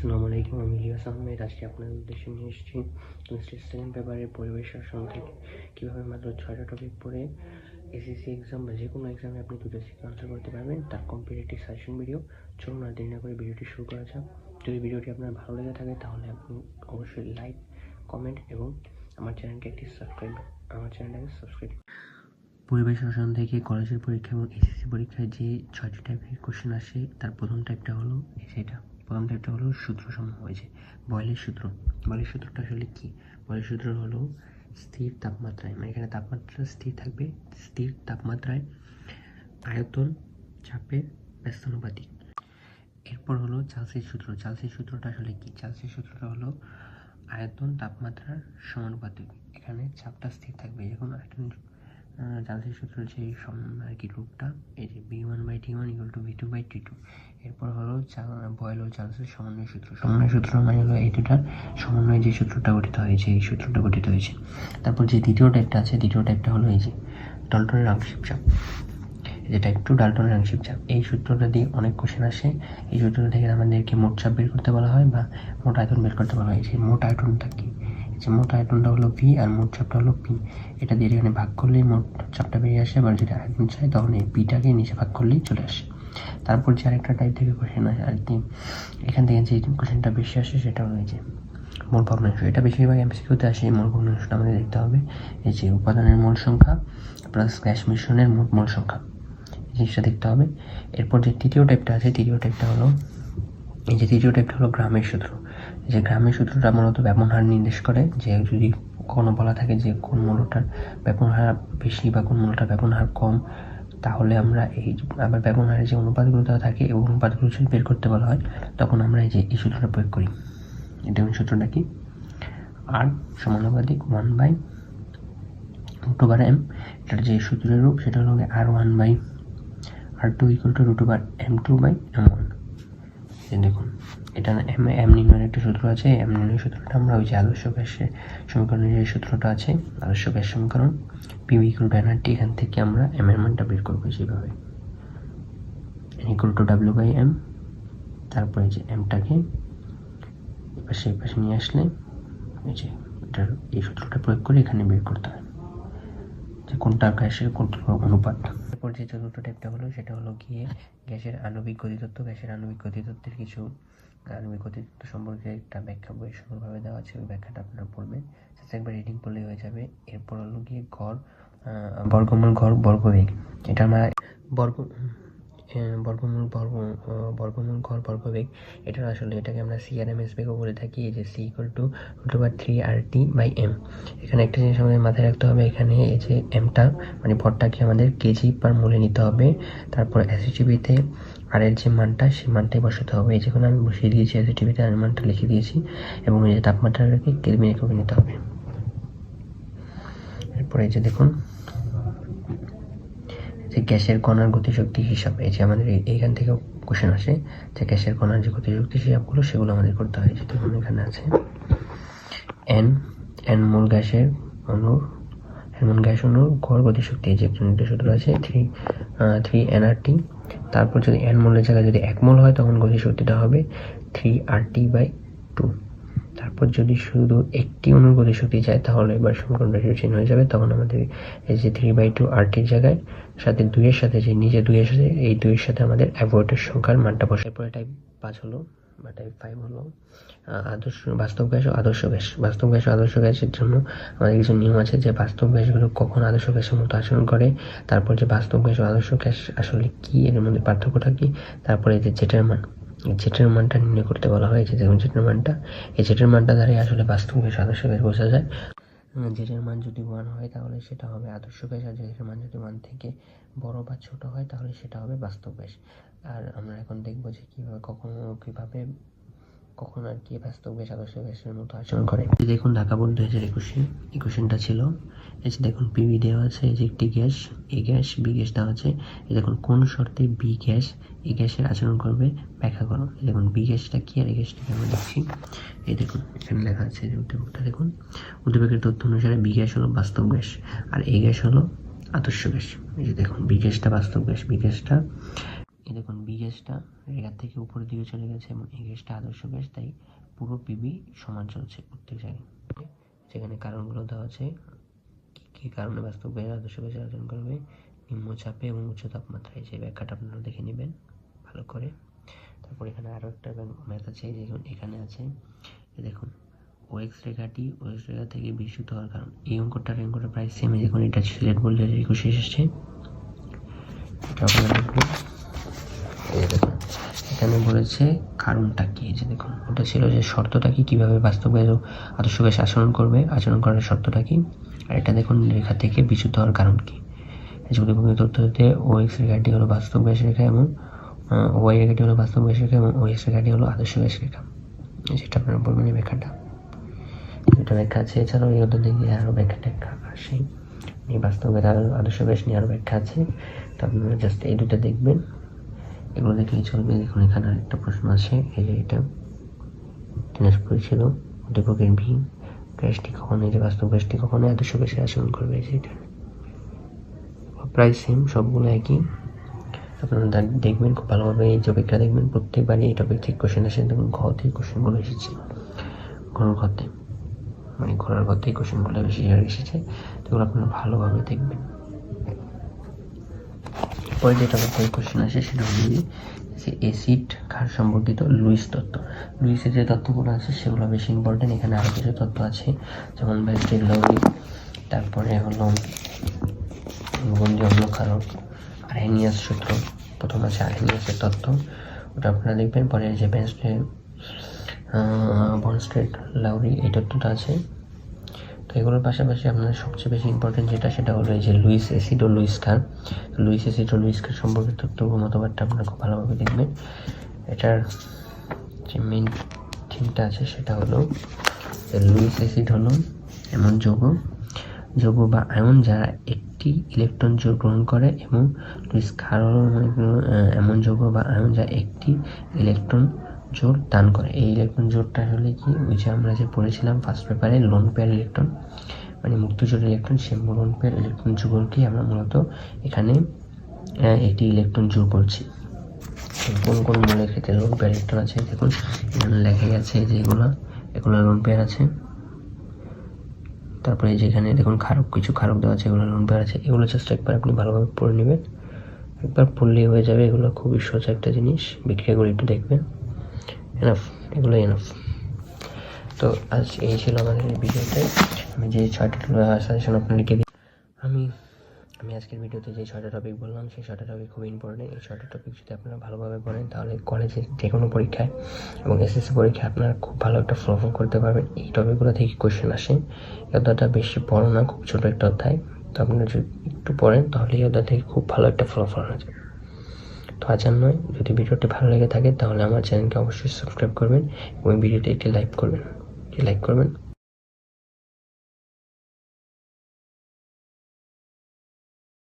আসসালামু আলাইকুম, আমি ইলিয়াস আহমেদ। আজকে আপনাদের উদ্দেশ্যে নিয়ে এসেছি কেমিস্ট্রির সেকেন্ড পেপারে পরিবেশ শাসন থেকে কীভাবে মাত্র ছয়টা টপিক পড়ে এসএসসি এক্সাম বা যে কোনো এক্সামে আপনি দুটো সিকে আনসার করতে পারবেন তার কম্পিটিটিভ সাজেশন ভিডিও চলুন আর দেরি না করে ভিডিওটি শুরু করা যাক। যদি ভিডিওটি আপনার ভালো লেগে থাকে তাহলে আপনি অবশ্যই লাইক কমেন্ট এবং আমার চ্যানেলকে একটি সাবস্ক্রাইব আমার চ্যানেলটাকে সাবস্ক্রাইব পরিবেশ শাসন থেকে কলেজের পরীক্ষা এবং এসএসসি পরীক্ষায় যে ছয়টি টাইপের কোশ্চেন আসে, তার প্রথম টাইপটা হলো সেটা প্রথম টাইপটা হলো সূত্র সমূহ হয়েছে বয়লের সূত্র। বয়লের সূত্রটা আসলে কি? বয়লের সূত্র হলো স্থির তাপমাত্রায় মানে এখানে তাপমাত্রা স্থির থাকবে, স্থির তাপমাত্রায় আয়তন চাপের ব্যস্তানুপাতিক। এরপর হলো চার্লসের সূত্র। চার্লসের সূত্রটা আসলে কি? চার্লসের সূত্রটা হলো আয়তন তাপমাত্রার সমানুপাতিক। এখানে চাপটা স্থির থাকবে, যখন আয়তন চার্লসের সূত্র যে সম- আর কি রূপটা এই যে B one by T one equal to V two by T two এরপর হলো বয়েল ও চার্লসের সমন্বয় সূত্র। সমন্বয় সূত্র মানে হলো এই দুটার সমন্বয়ে যে সূত্রটা গঠিত হয়েছে, এই সূত্রটা গঠিত হয়েছে। তারপর যে দ্বিতীয় টাইপটা আছে, দ্বিতীয় টাইপটা হলো এই যে ডল্টনের আংশিক চাপ। এই যে টাইপ টু ডাল্টনের আংশিক চাপ। এই সূত্রটা দিয়ে অনেক কোশ্চেন আসে। এই সূত্রটা থেকে আমাদেরকে মোট চাপ বের করতে বলা হয় বা মোট আয়তন বের করতে বলা হয়। যে মোট আয়তনটা কি? যে মোট আয়তনটা হলো ভি আর মোট চাপটা হলো পি এটা দিয়ে এখানে ভাগ করলেই মোট চাপটা বেরিয়ে আসে, এবার যদি আয়তন চাই তখন এই পিটাকে নিচে ভাগ করলেই চলে আসে। তারপর যে আরেকটা টাইপ থেকে কোশ্চেন আসে আর কি, এখান থেকে যে কোশ্চেনটা বেশি আসে সেটা এই যে, মোল ভগ্নাংশ। এটা বেশিরভাগ এমসিকিউতে আসে, এই মোল ভগ্নাংশটা আমাদের দেখতে হবে। এই যে উপাদানের মোল সংখ্যা প্লাস গ্যাস মিশ্রণের মোট মোল সংখ্যা, এই জিনিসটা দেখতে হবে। এরপর যে তৃতীয় টাইপটা আছে, তৃতীয় টাইপটা হলো, এই যে তৃতীয় টাইপটা হলো গ্রামের সূত্র। যে গ্রামের সূত্রটা মূলত ব্যাপন হার নির্দেশ করে, যে যদি কোনো বলা থাকে যে কোন মূল্যটার ব্যাপন হার বেশি বা কোন মূল্যটার ব্যাপন হার কম, তাহলে আমরা এই আবার ব্যাপন হারের যে অনুপাতগুলো দেওয়া থাকে এবং অনুপাতগুলো যদি বের করতে বলা হয়, তখন আমরা এই যে এই সূত্রটা প্রয়োগ করি। এটা ওই সূত্রটা কি? আর সমানুপাতিক one by root over M এটার যে সূত্রের রূপ, সেটা হলো R one by R two equal to root over M two by M one দেখুন। এটা এম নির্ণয়ের একটা সূত্র আছে। এম নির্ণয়ের সূত্রটা আমরা ওই যে আদর্শ গ্যাসের সমীকরণের যে সূত্রটা আছে, আদর্শ গ্যাস সমীকরণ পিভি ইকুয়াল টু এনআরটি এখান থেকে আমরা এম এর মানটা বের করব সেভাবে equal to W by M তারপরে যে এমটাকে এপাশে এপাশে নিয়ে আসলে এই যে এটার এই সূত্রটা প্রয়োগ করে এখানে বের করতে হয়। যে কোনটা গ্যাসের কোনটা অনুপাত। এরপর যে চতুর্থ টাইপটা হলো, সেটা হলো গিয়ে গ্যাসের আণবিক গতিতত্ত্ব। গ্যাসের আণবিক গতিতত্ত্বের কিছু আণবিক গতিতত্ত্ব সম্পর্কে একটা ব্যাখ্যা বই সুন্দরভাবে দেওয়া আছে, ওই ব্যাখ্যাটা আপনারা পড়বেন। জাস্ট একবার রিডিং করলেই হয়ে যাবে। এরপর হলো গিয়ে ঘর বর্গমূল ঘর, বর্গবেগ। এটা আমরা বর্গ বর্গমূল বর্গ বর্গমূল ঘর, বর্গবেগ এটা আসলে এটাকে আমরা সি আর এম সিআরএমএস বেগও বলে থাকি, এই যে C equal to root over three R T by M এখানে একটা জিনিস আমাদের মাথায় রাখতে হবে, এখানে এই যে এমটা মানে ভরটাকে আমাদের কেজি পার মোলে নিতে হবে। তারপর এসিটিভিতে আর এর যে মানটা সেই মানটাই বসাতে হবে। এই যেখানে আমি বসিয়ে দিয়েছি এসিটিভিতে আর মানটা লিখে দিয়েছি, এবং এই যে তাপমাত্রাটাকে কেলভিন এককে নিতে হবে। এরপরে এই যে দেখুন, যে গ্যাসের কণার গতিশক্তি হিসাব, এই যে আমাদের এই- এইখান থেকে কোশ্চেন আসে, যে গ্যাসের কণার যে গতিশক্তি হিসাবগুলো, সেগুলো আমাদের করতে হয়। যে দেখুন, এখানে আছে এন এন মূল গ্যাসের অনুর এন মূল গ্যাস অনুর গড় গতিশক্তি যে একটা নির্দেশ সূত্র আছে থ্রি থ্রি এনআরটি তারপর যদি এন মোলের জায়গায় যদি এক মোল হয়, তখন গতিশক্তিটা হবে three R T by two তারপর যদি শুধু একটি অনুর গতিশক্তি যায় তাহলে এবার সমীকরণটা চিহ্ন হয়ে যাবে। তখন আমাদের এই যে থ্রি বাই টু আরটির জায়গায়, সাথে দুইয়ের সাথে যে নিজে দুইয়ের সাথে, এই দুইয়ের সাথে আমাদের অ্যাভয়েডের সংখ্যার মানটা বসে পরে টাইপ পাঁচ হলো। বা টাইপ ফাইভ হলো আদর্শ, বাস্তব গ্যাস ও আদর্শ গ্যাস। বাস্তব গ্যাস ও আদর্শ গ্যাসের জন্য আমাদের কিছু নিয়ম আছে যে বাস্তব গ্যাসগুলো কখন আদর্শ গ্যাসের মতো আচরণ করে, তারপর যে বাস্তব গ্যাস ও আদর্শ গ্যাস আসলে কি, এর মধ্যে পার্থক্যটা কি, তারপরে যে জেটের মান। জেটের মানটা নির্ণয় করতে বলা হয়েছে যেমন জেটের মানটা। এই জেটের মানটা দ্বারাই আসলে বাস্তব গ্যাস আদর্শ গ্যাস বোঝা যায়। জেটের মান যদি ওয়ান হয়, তাহলে সেটা হবে আদর্শ গ্যাস, আর জেটের মান যদি ওয়ান থেকে বড় বা ছোট হয়, তাহলে সেটা হবে বাস্তব গ্যাস। আর আমরা এখন দেখব যে কীভাবে, কখনো, কীভাবে, কখন আর কি বাস্তব আদর্শ গ্যাসের মতো আচরণ করে। দেখুন, ঢাকা বোর্ড দু হাজার একুশে এই কোশ্চেনটা ছিল। এই যে দেখুন পিভি দেওয়া আছে, এই যে একটি gas A gas B gas দেওয়া আছে। এই দেখুন, কোন শর্তে বি গ্যাস এ গ্যাসের আচরণ করবে? ব্যাখ্যা করো। এই দেখুন বি গ্যাসটা কি আর এই গ্যাসটাকে আমরা দেখছি। এই দেখুন, এখানে লেখা আছে যে উদ্দীপকটা দেখুন। উদ্দীপকের তথ্য অনুসারে বি গ্যাস হলো বাস্তব গ্যাস, আর এই গ্যাস হলো আদর্শ গ্যাস। এই যে দেখুন বি গ্যাসটা বাস্তব গ্যাস বি গ্যাসটা এই দেখুন বি গ্যাসটা রেখার থেকে উপরের দিকে চলে গেছে এবং এই গ্যাসটা আদর্শ গ্যাস, তাই পুরো পিবি সমান চলছে প্রত্যেক জায়গায়। সেখানে কারণগুলো দেওয়া আছে, কী কী কারণে বাস্তব গ্যাস আদর্শ গ্যাস আচরণ করবে নিম্নচাপে এবং উচ্চ তাপমাত্রায়। যে ব্যাখ্যাটা আপনারা দেখে নেবেন, ভালো করে। তারপর এখানে আরও একটা ম্যাথ আছে দেখুন, এখানে আছে দেখুন ওয়েক্স রেখাটি ওয়েক্স রেখা থেকে বিচ্যুত হওয়ার কারণ। এই অঙ্কটার অঙ্কটা প্রায় সেম দেখুন, এটা সিলেট বললে একুশে এসেছে। এটা আপনারা এই দেখুন এখানে বলেছে কারণটা কি? যে দেখুন, ওটা ছিল যে শর্তটা কি? কীভাবে বাস্তব গ্যাস ও আদর্শ গ্যাস আচরণ করবে? আচরণ করার শর্তটা কি? আর এটা দেখুন, রেখা থেকে বিচ্যুত হওয়ার কারণ কি? যুক্তিপূর্ণ তথ্য দিতে ও এক্স রেখাটি হলো বাস্তব গ্যাস রেখা এবং ওয়াই রেখাটি হলো বাস্তব গ্যাস রেখা এবং ও এক্স রেখাটি হলো আদর্শ গ্যাস রেখা। সেটা আপনারা বলবেন এই ব্যাখ্যাটা। দুটো ব্যাখ্যা আছে। এছাড়াও এই অধ্যায় থেকে আরও ব্যাখ্যা ট্যাখ্যা আসে। এই বাস্তব গ্যাস আর আদর্শ গ্যাস নিয়ে আরও ব্যাখ্যা আছে। তো আপনারা জাস্ট এই দুটো দেখবেন। এগুলো দেখলেই চলবে? দেখুন, এখানে আরেকটা প্রশ্ন আছে। এই যে এটা, দিনাজপুর ছিল। অধ্যাপকের ভি গ্যাসটি কখন? এই যে বাস্তব গ্যাসটি কখনো? আদর্শ গ্যাসে আচরণ করবে এটা। প্রায় সেম সবগুলো একই। আপনারা দেখবেন, খুব ভালোভাবে এই টপিকটা দেখবেন। প্রত্যেকবারই এই টপিক থেকে কোশ্চেন আসে। দেখুন ঘ থেকে কোশ্চেনগুলো এসেছে। ঘরের ঘরতে মানে ঘরের ঘর থেকে কোশ্চেনগুলো বেশি এসেছে। তো আপনারা ভালোভাবে দেখবেন। পরে যে টপিক থেকে কোশ্চেন আসে সেটা হলো যে অ্যাসিড ক্ষার সম্পর্কিত? লুইস তত্ত্ব। লুইসের যে তত্ত্বগুলো আছে সেগুলো বেশি ইম্পর্টেন্ট এখানে আরও কিছু তত্ত্ব আছে। যেমন লৌরি, তারপরে হলো বন্দি অম্ল কারক আরহেনিয়াস সূত্র। প্রথম আছে আরহেনিয়াসের তত্ত্ব। ওটা আপনারা দেখবেন। পরে যে ব্যাস্টে বনস্ট্রেট লাউরি এই তত্ত্বটা আছে। তো এগুলোর পাশাপাশি আপনার সবচেয়ে বেশি ইম্পর্টেন্ট যেটা সেটা হলো এই যে লুইস অ্যাসিড ও লুইস কার লুইস অ্যাসিড ও লুইস সম্পর্কিত তত্ত্ব ও মতবাদটা আপনারা খুব ভালোভাবে দেখবেন। এটার যে মেন থিমটা আছে সেটা হলো লুইস অ্যাসিড হলো এমন যৌগ যৌগ বা আয়ন যারা একটি ইলেকট্রন জোর গ্রহণ করে এবং লুইস ক্ষার হলো মানে এমন যৌগ বা আয়ন যা একটি ইলেকট্রন জোর দান করে। এই ইলেকট্রন জোরটা হলে কি? ওই যে আমরা যে পড়েছিলাম ফার্স্ট পেপারে লোন পেয়ার ইলেকট্রন মানে মুক্ত জোর ইলেকট্রন সে লোন পেয়ার ইলেকট্রন যুগলকেই আমরা মূলত এখানে একটি ইলেকট্রন জোর করছি। কোন কোন মূলের ক্ষেত্রে লোন পেয়ার ইলেকট্রন আছে? দেখুন, এখানে লেখা গেছে যে এগুলো এগুলো লোন পেয়ার আছে। তারপরে যেখানে দেখুন খারক কিছু খারক দেওয়া আছে, এগুলো লোন পেয়ার আছে। এগুলো জাস্ট একবার আপনি ভালোভাবে পড়ে নেবেন। একবার পড়লেই হয়ে যাবে। এগুলো খুবই সোজা একটা জিনিস। বিক্রিয়াগুলো একটু দেখবেন। এনাফ এগুলো এনাফ তো আজ এই ছিল আমাদের ভিডিওতে আমি যে ছয়টা সাজেশন আপনাদেরকে দিই আমি আমি আজকের ভিডিওতে যে ছয়টা টপিক বললাম, সেই ছয়টা টপিক খুব ইম্পর্টেন্ট এই ছয়টা টপিক যদি আপনারা ভালোভাবে পড়েন, তাহলে কলেজে যে কোনো পরীক্ষায় এবং এসএসসি পরীক্ষায় আপনারা খুব ভালো একটা ফলাফল করতে পারবেন। এই টপিকগুলো থেকে কোয়েশ্চেন আসে। অধ্যায়টা বেশি বড় না, খুব ছোটো একটা অধ্যায়। তো আপনারা যদি একটু পড়েন তাহলে এই অধ্যায় থেকে খুব ভালো একটা ফলাফল আনা তো আজ আর নয়। যদি ভিডিওটি ভালো লেগে থাকে, তাহলে আমার চ্যানেলকে অবশ্যই সাবস্ক্রাইব করবেন এবং ভিডিওটি একটি লাইক করবেন। লাইক করবেন।